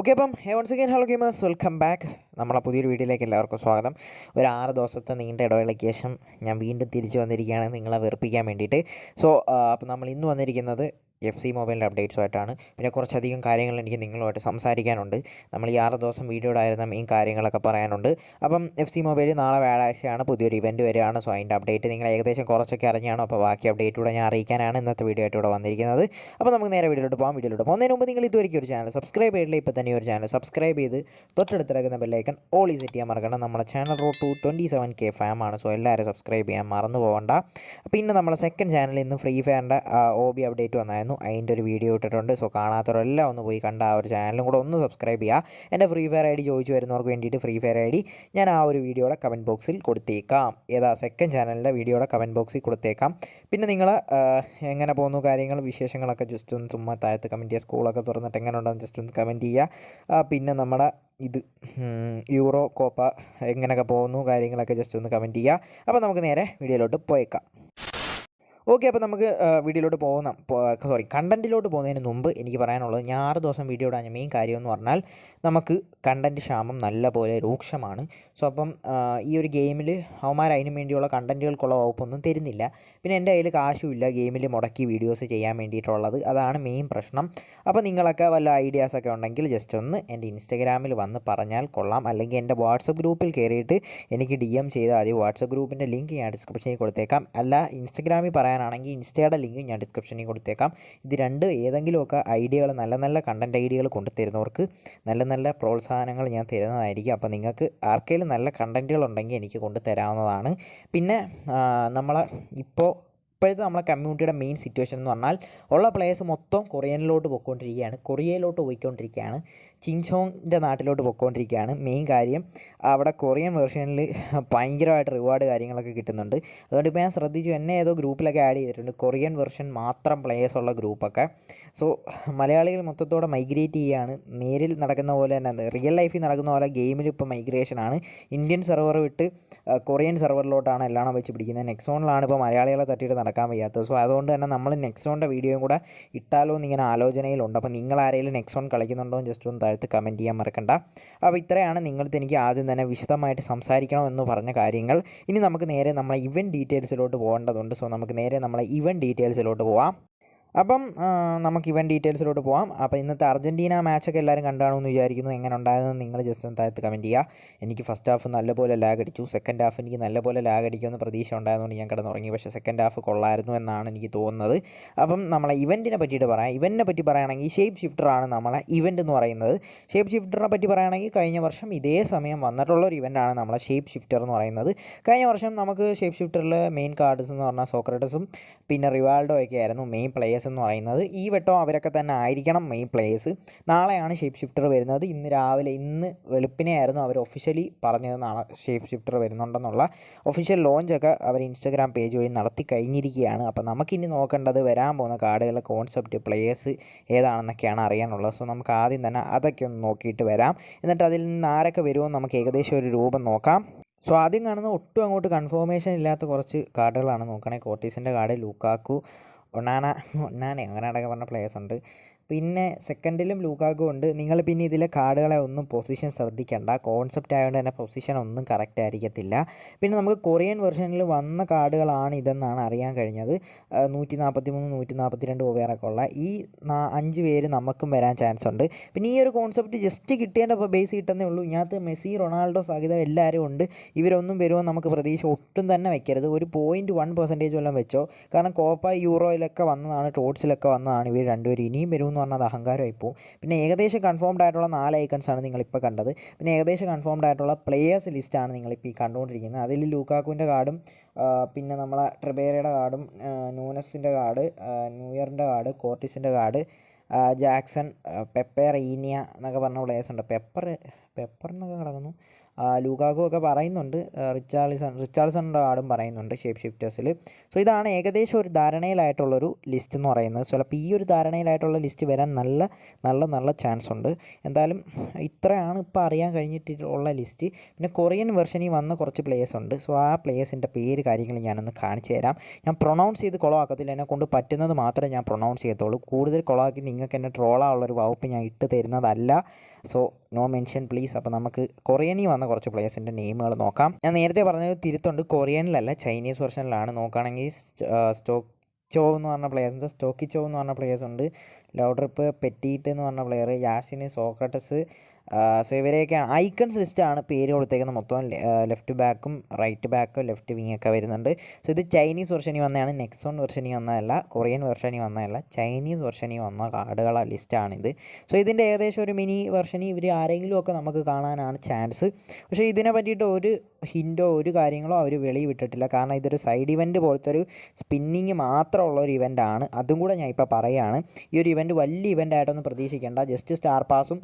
Okay അപ്പം once again hello gamers welcome back നമ്മളെ പുതിയൊരു വീഡിയോയിലേക്ക് എല്ലാവർക്കും സ്വാഗതം. ഒരു ആറ് ദിവസത്തെ നീണ്ട ഇടവേളയ്ക്ക് ശേഷം ഞാൻ വീണ്ടും തിരിച്ചു വന്നിരിക്കുകയാണ് നിങ്ങളെ വെറുപ്പിക്കാൻ വേണ്ടിയിട്ട്. സോ അപ്പോൾ നമ്മൾ ഇന്ന് വന്നിരിക്കുന്നത് എഫ് സി മൊബൈലിന്റെ അപ്ഡേറ്റ്സുമായിട്ടാണ്. പിന്നെ കുറച്ചധികം കാര്യങ്ങൾ എനിക്ക് നിങ്ങളുമായിട്ട് സംസാരിക്കാനുണ്ട്. നമ്മൾ ഈ ആറ് ദിവസം വീഡിയോ ആയിരുന്ന ഈ കാര്യങ്ങളൊക്കെ പറയാനുണ്ട്. അപ്പം എഫ് സി മൊബൈൽ നാളെ വ്യാഴാഴ്ചയാണ് പുതിയൊരു ഇവന്റ് വരികയാണ്. സോ അതിന്റെ അപ്ഡേറ്റ് നിങ്ങൾ ഏകദേശം കുറച്ചൊക്കെ അറിഞ്ഞാണ്. അപ്പോൾ ബാക്കി അപ്ഡേറ്റ് കൂടെ ഞാൻ അറിയിക്കാനാണ് ഇന്നത്തെ വീഡിയോ ആയിട്ട് ഇവിടെ വന്നിരിക്കുന്നത്. അപ്പോൾ നമുക്ക് നേരെ വീഡിയോയിലോട്ട് പോകാം. വീഡിയോയിലോട്ട് പോകുന്നതിന് മുമ്പ് നിങ്ങൾ ഇതുവരെ ഒരു ചാനൽ സബ്സ്ക്രൈബ് ചെയ്തില്ല ഇപ്പോൾ തന്നെ ഒരു ചാനൽ സബ്സ്ക്രൈബ് ചെയ്ത് തൊട്ടടുത്തിറക്കുന്ന ബെല്ലൈക്കൺ ഓൾ ഈ സെറ്റ് ചെയ്യാൻ മറക്കണം. നമ്മുടെ channel row to twenty seven K ഫാമാണ് so എല്ലാവരും സബ്സ്ക്രൈബ് ചെയ്യാൻ മറന്നു പോകണ്ട. പിന്നെ നമ്മുടെ സെക്കൻഡ് ചാനൽ ഇന്ന് ഫ്രീ ഫയറിന്റെ ഒ ബി അപ്ഡേറ്റ് വന്നായിരുന്നു. അതിന്റെ ഒരു വീഡിയോ ഇട്ടിട്ടുണ്ട്. സോ കാണാത്തവരെല്ലാം ഒന്ന് പോയി കണ്ട ആ ഒരു ചാനലും കൂടെ ഒന്ന് സബ്സ്ക്രൈബ് ചെയ്യുക. എന്റെ ഫ്രീ ഫയർ ഐ ഡി ചോദിച്ചു വരുന്നവർക്ക് വേണ്ടിയിട്ട് ഫ്രീ ഫയർ ഐ ഡി ഞാൻ ആ ഒരു വീഡിയോയുടെ കമന്റ് ബോക്സിൽ കൊടുത്തേക്കാം. ഏതാ സെക്കൻഡ് ചാനലിന്റെ വീഡിയോയുടെ കമന്റ് ബോക്സിൽ കൊടുത്തേക്കാം. പിന്നെ നിങ്ങൾ എങ്ങനെ പോകുന്നു കാര്യങ്ങൾ വിശേഷങ്ങളൊക്കെ ജസ്റ്റ് ഒന്ന് ചുമ്മാ താഴത്ത് കമന്റ് ചെയ്യുക. സ്കൂളൊക്കെ തുറന്നിട്ട് എങ്ങനെ ഉണ്ടെന്ന് ജസ്റ്റ് ഒന്ന് കമന്റ് ചെയ്യുക. പിന്നെ നമ്മുടെ ഇത് യൂറോ കോപ്പ എങ്ങനെയൊക്കെ പോകുന്നു കാര്യങ്ങളൊക്കെ ജസ്റ്റ് ഒന്ന് കമന്റ് ചെയ്യുക. അപ്പോൾ നമുക്ക് നേരെ വീഡിയോയിലോട്ട് പോയേക്കാം. ഓക്കെ അപ്പോൾ നമുക്ക് വീഡിയോയിലോട്ട് പോകുന്ന സോറി കണ്ടന്റിലോട്ട് പോകുന്നതിന് മുമ്പ് എനിക്ക് പറയാനുള്ളത് ഞാൻ ആറ് ദിവസം വീഡിയോ ഇടാൻ മെയിൻ കാര്യം എന്ന് പറഞ്ഞാൽ നമുക്ക് കണ്ടന്റ് ക്ഷാമം നല്ല പോലെ രൂക്ഷമാണ്. സോ അപ്പം ഈ ഒരു ഗെയിമിൽ അവന്മാർ അതിന് വേണ്ടിയുള്ള കണ്ടന്റുകൾക്കുള്ള വകുപ്പൊന്നും തരുന്നില്ല. പിന്നെ എന്റെ കയ്യിൽ ഇല്ല ഗെയിമിൽ മുടക്കി വീഡിയോസ് ചെയ്യാൻ വേണ്ടിയിട്ടുള്ളത്. അതാണ് മെയിൻ പ്രശ്നം. അപ്പോൾ നിങ്ങളൊക്കെ വല്ല ഐഡിയാസൊക്കെ ഉണ്ടെങ്കിൽ ജസ്റ്റ് ഒന്ന് എന്റെ ഇൻസ്റ്റഗ്രാമിൽ വന്ന് പറഞ്ഞാൽ കൊള്ളാം. അല്ലെങ്കിൽ എന്റെ വാട്സപ്പ് ഗ്രൂപ്പിൽ കയറിയിട്ട് എനിക്ക് ഡി എം ചെയ്താൽ മതി. വാട്സപ്പ് ഗ്രൂപ്പിന്റെ ലിങ്ക് ഞാൻ ഡിസ്ക്രിപ്ഷനിൽ കൊടുത്തേക്കാം. അല്ല ഇൻസ്റ്റഗ്രാമിൽ പറയാനാണെങ്കിൽ ഇൻസ്റ്റയുടെ ലിങ്ക് ഞാൻ ഡിസ്ക്രിപ്ഷനിൽ കൊടുത്തേക്കാം. ഇത് രണ്ട് ഏതെങ്കിലുമൊക്കെ ഐഡിയകൾ നല്ല നല്ല കണ്ടന്റ് ഐഡിയകൾ കൊണ്ടുതരുന്നവർക്ക് നല്ല നല്ല പ്രോത്സാഹനങ്ങൾ ഞാൻ തരുന്നതായിരിക്കും. അപ്പോൾ നിങ്ങൾക്ക് ആർക്കെങ്കിലും നല്ല കണ്ടന്റുകൾ ഉണ്ടെങ്കിൽ എനിക്ക് കൊണ്ടുതരാവുന്നതാണ്. പിന്നെ നമ്മളെ ഇപ്പോൾ ഇപ്പോഴത്തെ നമ്മളെ കമ്മ്യൂണിറ്റിയുടെ മെയിൻ സിറ്റുവേഷൻ എന്ന് പറഞ്ഞാൽ ഉള്ള പ്ലേയേഴ്സ് മൊത്തം കൊറിയനിലോട്ട് പോയിക്കൊണ്ടിരിക്കുകയാണ്. കൊറിയയിലോട്ട് പോയിക്കൊണ്ടിരിക്കുകയാണ്. ചിങ്ചോങ്ങിന്റെ നാട്ടിലോട്ട് പോയിക്കൊണ്ടിരിക്കുകയാണ് മെയിൻ കാര്യം അവിടെ കൊറിയൻ വെർഷനിൽ ഭയങ്കരമായിട്ട് റിവാർഡ് കാര്യങ്ങളൊക്കെ കിട്ടുന്നുണ്ട്. അതുകൊണ്ട് ഇപ്പോൾ ഞാൻ ശ്രദ്ധിച്ചു എന്നെ ഏതോ ഗ്രൂപ്പിലൊക്കെ ആഡ് ചെയ്തിട്ടുണ്ട്. കൊറിയൻ വെർഷൻ മാത്രം പ്ലേയേഴ്സ് ഉള്ള ഗ്രൂപ്പൊക്കെ. സോ മലയാളികൾ മൊത്തത്തോടെ മൈഗ്രേറ്റ് ചെയ്യുകയാണ് നേരിൽ നടക്കുന്ന പോലെ തന്നെ റിയൽ ലൈഫിൽ നടക്കുന്ന പോലെ ഗെയിമിൽ ഇപ്പോൾ മൈഗ്രേഷനാണ് ഇന്ത്യൻ സെർവർ വിട്ട് കൊറിയൻ സെർവറിലോട്ടാണ് എല്ലാം വെച്ച് പിടിക്കുന്നത്. നെക്സോണിലാണ് ഇപ്പോൾ മലയാളികളെ തട്ടിയിട്ട് നടക്കാൻ വയ്യാത്തത്. സോ അതുകൊണ്ട് തന്നെ നമ്മൾ നെക്സോണിന്റെ വീഡിയോയും കൂടെ ഇട്ടാലോ എന്നിങ്ങനെ ആലോചനയിലുണ്ട്. അപ്പോൾ നിങ്ങൾ ആരെങ്കിലും നെക്സോൺ കളിക്കുന്നുണ്ടോ എന്ന് ജസ്റ്റ് ഒന്ന് താഴത്ത് കമന്റ് ചെയ്യാൻ മറക്കണ്ട. അപ്പോൾ ഇത്രയാണ് നിങ്ങളടുത്ത് എനിക്ക് ആദ്യം തന്നെ വിശദമായിട്ട് സംസാരിക്കണമെന്ന് പറഞ്ഞ കാര്യങ്ങൾ. ഇനി നമുക്ക് നേരെ നമ്മളെ ഇവന്റ് ഡീറ്റെയിൽസിലോട്ട് പോകേണ്ടതുണ്ട്. സോ നമുക്ക് നേരെ നമ്മളെ ഇവന്റ് ഡീറ്റെയിൽസിലോട്ട് പോവാം. അപ്പം നമുക്ക് ഇവൻ ഡീറ്റെയിൽസിലോട്ട് പോകാം അപ്പോൾ ഇന്നത്തെ അർജന്റീന മാച്ചൊക്കെ എല്ലാവരും കണ്ടാണെന്ന് വിചാരിക്കുന്നു. എങ്ങനെ ഉണ്ടായതെന്ന് നിങ്ങൾ ജസ്റ്റ് ഒന്ന് താഴത്ത് കമന്റ് ചെയ്യുക എനിക്ക് ഫസ്റ്റ് ഹാഫ് നല്ലപോലെ ലാഗ് അടിച്ചു. സെക്കൻഡ് ഹാഫ് എനിക്ക് നല്ലപോലെ ലാഗ് അടിക്കുമെന്ന് പ്രതീക്ഷ ഉണ്ടായതുകൊണ്ട് ഞാൻ കിടന്നുറങ്ങി. പക്ഷേ സെക്കൻഡ് ഹാഫ് കൊള്ളായിരുന്നു എന്നാണ് എനിക്ക് തോന്നുന്നത്. അപ്പം നമ്മളെ ഇവന്റിനെ പറ്റിയിട്ട് പറയാം. ഇവന്റിനെ പറ്റി പറയുകയാണെങ്കിൽ ഷേപ്പ് ഷിഫ്റ്ററാണ് നമ്മളെ ഇവന്റ് എന്ന് പറയുന്നത്. ഷേപ്പ് ഷിഫ്റ്ററിനെ പറ്റി പറയുകയാണെങ്കിൽ കഴിഞ്ഞ വർഷം ഇതേ സമയം വന്നിട്ടുള്ള ഒരു ഇവന്റാണ് നമ്മളെ ഷേപ്പ് ഷിഫ്റ്റർ എന്ന് പറയുന്നത്. കഴിഞ്ഞ വർഷം നമുക്ക് ഷേപ്പ് ഷിഫ്റ്ററിൽ മെയിൻ കാർഡ്സ് എന്ന് പറഞ്ഞാൽ സോക്രട്ടസും പിന്നെ റിവാൾഡോ ഒക്കെ ആയിരുന്നു മെയിൻ പ്ലേയേഴ്സ് എന്ന് പറയുന്നത്. ഈ വട്ടം അവരൊക്കെ തന്നെ ആയിരിക്കണം മെയിൻ പ്ലേയേഴ്സ് നാളെയാണ് ഷേപ്പ് ഷിഫ്റ്റർ വരുന്നത്. ഇന്ന് രാവിലെ ഇന്ന് വെളുപ്പിനെ ആയിരുന്നു അവർ ഒഫീഷ്യലി പറഞ്ഞത്. നാളെ ഷേപ്പ് ഷിഫ്റ്റർ വരുന്നുണ്ടെന്നുള്ള ഒഫീഷ്യൽ ലോഞ്ചൊക്കെ അവർ ഇൻസ്റ്റാഗ്രാം പേജ് വഴി നടത്തി കഴിഞ്ഞിരിക്കുകയാണ്. അപ്പോൾ നമുക്കിനി നോക്കേണ്ടത് വരാൻ പോകുന്ന കാർഡുകളുടെ കോൺസെപ്റ്റ് പ്ലേയേഴ്സ് ഏതാണെന്നൊക്കെയാണ് അറിയാനുള്ളത്. സോ നമുക്ക് ആദ്യം തന്നെ അതൊക്കെ ഒന്ന് നോക്കിയിട്ട് വരാം. എന്നിട്ട് അതിൽ നിന്ന് ആരൊക്കെ വരുമെന്ന് നമുക്ക് ഏകദേശം ഒരു രൂപം നോക്കാം. സോ ആദ്യം കാണുന്ന ഒട്ടും അങ്ങോട്ട് കൺഫർമേഷൻ ഇല്ലാത്ത കുറച്ച് കാർഡുകളാണ് നോക്കണേ. കോട്ടീസിന്റെ കാർഡ് ലൂക്കാക്കു ഒണാന ഒന്നാനെ അങ്ങനെ അടക്കം പറഞ്ഞ പ്ലേയേഴ്സ് ഉണ്ട്. പിന്നെ സെക്കൻഡിലും ലൂക്കാക്കു ഉണ്ട്. നിങ്ങൾ പിന്നെ ഇതിലെ കാർഡുകളെ ഒന്നും പൊസിഷൻ ശ്രദ്ധിക്കേണ്ട. കോൺസെപ്റ്റ് ആയതുകൊണ്ട് തന്നെ പൊസിഷൻ ഒന്നും കറക്റ്റ് ആയിരിക്കത്തില്ല. പിന്നെ നമുക്ക് കൊറിയൻ വെർഷനിൽ വന്ന കാർഡുകളാണ് ഇതെന്നാണ് അറിയാൻ കഴിഞ്ഞത്. നൂറ്റി നാൽപ്പത്തി മൂന്ന് നൂറ്റി നാൽപ്പത്തി രണ്ട് ഓവേറൊക്കെ ഉള്ള ഈ അഞ്ച് പേര് നമുക്കും വരാൻ ചാൻസ് ഉണ്ട്. പിന്നെ ഈ ഒരു കോൺസെപ്റ്റ് ജസ്റ്റ് കിട്ടിയതിന്റെ ബേസ് കിട്ടുന്നേ ഉള്ളൂ. ഇതിനകത്ത് മെസ്സി റൊണാൾഡോ സഹിതം എല്ലാവരും ഉണ്ട്. ഇവരൊന്നും വരുമോ നമുക്ക് പ്രതീക്ഷ ഒട്ടും തന്നെ വെക്കരുത്. ഒരു പോയിന്റ് വൺ പെർസെന്റേജ് വല്ലതും വെച്ചോ. കാരണം കോപ്പ യൂറോയിലൊക്കെ വന്നതാണ് ടോട്ട്സിലൊക്കെ വന്നതാണ് ഇവർ രണ്ടുപേരും. ഇനിയും വരുമെന്ന് പറഞ്ഞാൽ അത് അഹങ്കാരമായി പോകും പിന്നെ ഏകദേശം കൺഫേംഡ് ആയിട്ടുള്ള നാല് ഐക്കൺസ് ആണ് നിങ്ങളിപ്പോൾ കണ്ടത്. പിന്നെ ഏകദേശം കൺഫേംഡ് ആയിട്ടുള്ള പ്ലേയേഴ്സ് ലിസ്റ്റാണ് നിങ്ങളിപ്പോൾ ഈ കണ്ടുകൊണ്ടിരിക്കുന്നത്. അതിൽ ലൂക്കാക്കുവിന്റെ കാർഡും പിന്നെ നമ്മളെ ട്രിബേരയുടെ കാർഡും നൂനസിന്റെ കാർഡ് ന്യൂയറിന്റെ കാർഡ് കോർട്ടിസിന്റെ കാർഡ് ജാക്സൺ പെപ്പർ ഈനിയ എന്നൊക്കെ പറഞ്ഞ പ്ലേയേഴ്സ് ഉണ്ട്. പെപ്പർ പെപ്പർ എന്നൊക്കെ കിടക്കുന്നു. ലൂക്കാക്കു ഒക്കെ പറയുന്നുണ്ട്. റിച്ചാർലിസൺ റിച്ചാർലിസണിന്റെ ആടും പറയുന്നുണ്ട് ഷേപ്പ് ഷിഫ്റ്റേഴ്സിൽ സോ ഇതാണ് ഏകദേശം ഒരു ധാരണയിലായിട്ടുള്ളൊരു ലിസ്റ്റ് എന്ന് പറയുന്നത്. സോ അപ്പോൾ ഈ ഒരു ധാരണയിലായിട്ടുള്ള ലിസ്റ്റ് വരാൻ നല്ല നല്ല നല്ല ചാൻസ് ഉണ്ട്. എന്തായാലും ഇത്രയാണ് ഇപ്പോൾ അറിയാൻ കഴിഞ്ഞിട്ടുള്ള ലിസ്റ്റ് പിന്നെ കൊറിയൻ വെർഷനിൽ വന്ന കുറച്ച് പ്ലേയേഴ്സ് ഉണ്ട്. സോ ആ പ്ലേയേഴ്സിന്റെ പേര് കാര്യങ്ങൾ ഞാനൊന്ന് കാണിച്ചു തരാം. ഞാൻ പ്രൊണൗൺസ് ചെയ്ത് കുളമാക്കത്തില്ല എന്നെ കൊണ്ട് പറ്റുന്നത് മാത്രമേ ഞാൻ പ്രൊണൗൺസ് ചെയ്യത്തുള്ളൂ. കൂടുതൽ കുളമാക്കി നിങ്ങൾക്ക് എന്നെ ട്രോളാനുള്ളൊരു വകുപ്പ് ഞാൻ ഇട്ട് തരുന്നതല്ല. സോ നോ മെൻഷൻ പ്ലീസ് അപ്പോൾ നമുക്ക് കൊറിയനിൽ വന്ന കുറച്ച് പ്ലേയേഴ്സിന്റെ നെയിമുകൾ നോക്കാം. ഞാൻ നേരത്തെ പറഞ്ഞത് തിരുത്തുണ്ട്. കൊറിയനിലല്ല ചൈനീസ് വെർഷനിലാണ്. നോക്കുകയാണെങ്കിൽ സ്റ്റോക്ക് ചോ എന്ന് പറഞ്ഞ പ്ലെയേഴ്സ് സ്റ്റോക്കി ചോ എന്ന് പറഞ്ഞ പ്ലെയേഴ്സ് ഉണ്ട്. ലൗഡ്രിപ്പ് പെറ്റീറ്റ് എന്ന് പറഞ്ഞ പ്ലെയർ യാസിന് സോക്രട്ടസ് സോ ഇവരെയൊക്കെയാണ് ഐക്കൺസ് ലിസ്റ്റാണ് പേര് കൊടുത്തേക്കുന്നത്. മൊത്തം ലെഫ്റ്റ് ബാക്കും റൈറ്റ് ബാക്കും ലെഫ്റ്റ് വിങ് ഒക്കെ വരുന്നുണ്ട്. സോ ഇത് ചൈനീസ് വെർഷനിൽ വന്നതാണ്. നെക്സോൺ വെർഷനിൽ വന്നതല്ല. കൊറിയൻ വെർഷനിൽ വന്നതല്ല. ചൈനീസ് വെർഷനിൽ വന്ന കാർഡുകളെ ലിസ്റ്റാണിത് സോ ഇതിന്റെ ഏകദേശം ഒരു മിനി വെർഷനിൽ ഇവർ ആരെങ്കിലും ഒക്കെ നമുക്ക് കാണാനാണ് ചാൻസ് പക്ഷേ ഇതിനെ പറ്റിയിട്ട് ഒരു ഹിന്റോ ഒരു കാര്യങ്ങളോ അവർ വെളി വിട്ടിട്ടില്ല. കാരണം ഇതൊരു സൈഡ് ഇവന്റ് പോലത്തെ ഒരു സ്പിന്നിങ് മാത്രമുള്ള ഒരു ഇവന്റ് ആണ്. അതും കൂടെ ഞാൻ ഇപ്പോൾ പറയുകയാണ് ഈ ഒരു ഇവന്റ് വലിയ ഇവന്റ് ആയിട്ടൊന്നും പ്രതീക്ഷിക്കേണ്ട. ജസ്റ്റ് സ്റ്റാർ പാസും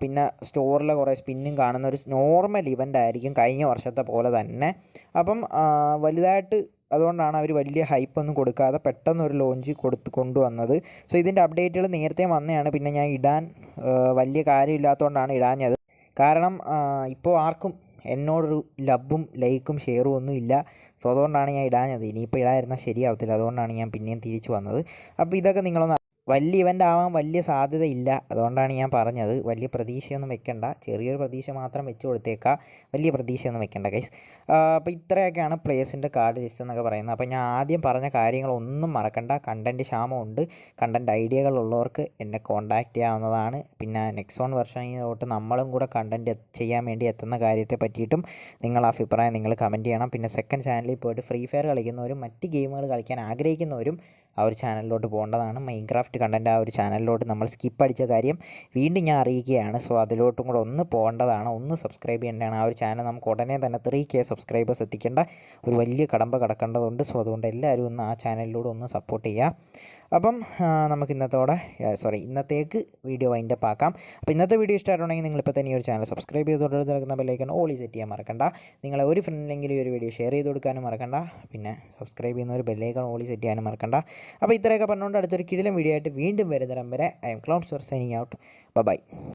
പിന്നെ സ്റ്റോറിലെ കുറേ സ്പിന്നും കാണുന്ന ഒരു നോർമൽ ഇവന്റ് ആയിരിക്കും കഴിഞ്ഞ വർഷത്തെ പോലെ തന്നെ. അപ്പം വലുതായിട്ട് അതുകൊണ്ടാണ് അവർ വലിയ ഹൈപ്പൊന്നും കൊടുക്കാതെ പെട്ടെന്ന് ഒരു ലോഞ്ച് കൊടുത്ത് കൊണ്ടുവന്നത്. സോ ഇതിന്റെ അപ്ഡേറ്റുകൾ നേരത്തെ വന്നതാണ്. പിന്നെ ഞാൻ ഇടാൻ വലിയ കാര്യമില്ലാത്തതുകൊണ്ടാണ് ഇടാഞ്ഞത്. കാരണം ഇപ്പോൾ ആർക്കും എന്നോടൊരു ലബും ലൈക്കും ഷെയറും ഒന്നും ഇല്ല. സോ അതുകൊണ്ടാണ് ഞാൻ ഇടാഞ്ഞത്. ഇനിയിപ്പോൾ ഇടാതിരുന്നാൽ ശരിയാവത്തില്ല. അതുകൊണ്ടാണ് ഞാൻ പിന്നെയും തിരിച്ചു വന്നത്. അപ്പോൾ ഇതൊക്കെ നിങ്ങളൊന്ന് വലിയ ഇവന്റ് ആവാൻ വലിയ സാധ്യതയില്ല. അതുകൊണ്ടാണ് ഞാൻ പറഞ്ഞത്. വലിയ പ്രതീക്ഷയൊന്നും വെക്കണ്ട. ചെറിയൊരു പ്രതീക്ഷ മാത്രം വെച്ച് കൊടുത്തേക്കാം. വലിയ പ്രതീക്ഷയൊന്നും വെക്കണ്ട ഗൈസ് അപ്പോൾ ഇത്രയൊക്കെയാണ് പ്ലേസിന്റെ കാർഡ് ലിസ്റ്റ് എന്നൊക്കെ പറയുന്നത്. അപ്പോൾ ഞാൻ ആദ്യം പറഞ്ഞ കാര്യങ്ങളൊന്നും മറക്കണ്ട. കണ്ടന്റ് ക്ഷാമമുണ്ട്. കണ്ടന്റ് ഐഡിയകളുള്ളവർക്ക് എന്നെ കോൺടാക്റ്റ് ചെയ്യാവുന്നതാണ്. പിന്നെ നെക്സോൺ വെർഷനിലോട്ട് നമ്മളും കൂടെ കണ്ടന്റ് ചെയ്യാൻ വേണ്ടി എത്തുന്ന കാര്യത്തെ പറ്റിയിട്ടും നിങ്ങൾ അഭിപ്രായം നിങ്ങൾ കമന്റ് ചെയ്യണം. പിന്നെ സെക്കൻഡ് ചാനലിൽ പോയിട്ട് ഫ്രീ ഫയർ കളിക്കുന്നവരും മറ്റ് ഗെയിമുകൾ കളിക്കാൻ ആഗ്രഹിക്കുന്നവരും ആ ഒരു ചാനലിലോട്ട് പോകേണ്ടതാണ്. മൈൻക്രാഫ്റ്റ് കണ്ടന്റ് ആ ഒരു ചാനലിലോട്ട് നമ്മൾ സ്കിപ്പ് അടിച്ച കാര്യം വീണ്ടും ഞാൻ അറിയിക്കുകയാണ്. സോ അതിലോട്ടും കൂടെ ഒന്ന് പോകേണ്ടതാണ്. ഒന്ന് സബ്സ്ക്രൈബ് ചെയ്യേണ്ടതാണ്. ആ ഒരു ചാനൽ നമുക്ക് ഉടനെ തന്നെ ത്രീ കെ സബ്സ്ക്രൈബേഴ്സ് എത്തിക്കേണ്ട ഒരു വലിയ കടമ്പ കിടക്കേണ്ടതുണ്ട്. സോ അതുകൊണ്ട് എല്ലാവരും ഒന്ന് ആ ചാനലിലൂടെ ഒന്ന് സപ്പോർട്ട് ചെയ്യുക. അപ്പം നമുക്ക് ഇന്നത്തോടെ സോറി ഇന്നത്തേക്ക് വീഡിയോ വൈൻഡപ്പ് ആക്കാം. അപ്പോൾ ഇന്നത്തെ വീഡിയോ ഇഷ്ടമായിട്ടുണ്ടെങ്കിൽ നിങ്ങളിപ്പോൾ തന്നെ ഈ ഒരു ചാനൽ സബ്സ്ക്രൈബ് ചെയ്തുകൊണ്ട് നിൽക്കുന്ന ബെല്ലൈക്കൺ ഓൾ സെറ്റ് ചെയ്യാൻ മറക്കണ്ട. നിങ്ങളെ ഒരു ഫ്രണ്ടിലെങ്കിലും ഈ ഒരു വീഡിയോ ഷെയർ ചെയ്ത് കൊടുക്കാനും മറക്കണ്ട. പിന്നെ സബ്സ്ക്രൈബ് ചെയ്യുന്ന ഒരു ബെല്ലൈക്കൺ ഓൾ സെറ്റ് ചെയ്യാനും മറക്കണ്ട. അപ്പോൾ ഇത്രയൊക്കെ പറഞ്ഞുകൊണ്ട് അടുത്തൊരു കിടിലം വീഡിയോ ആയിട്ട് വീണ്ടും വരുന്നിടം വരെ I'm cloud sour signing out. By.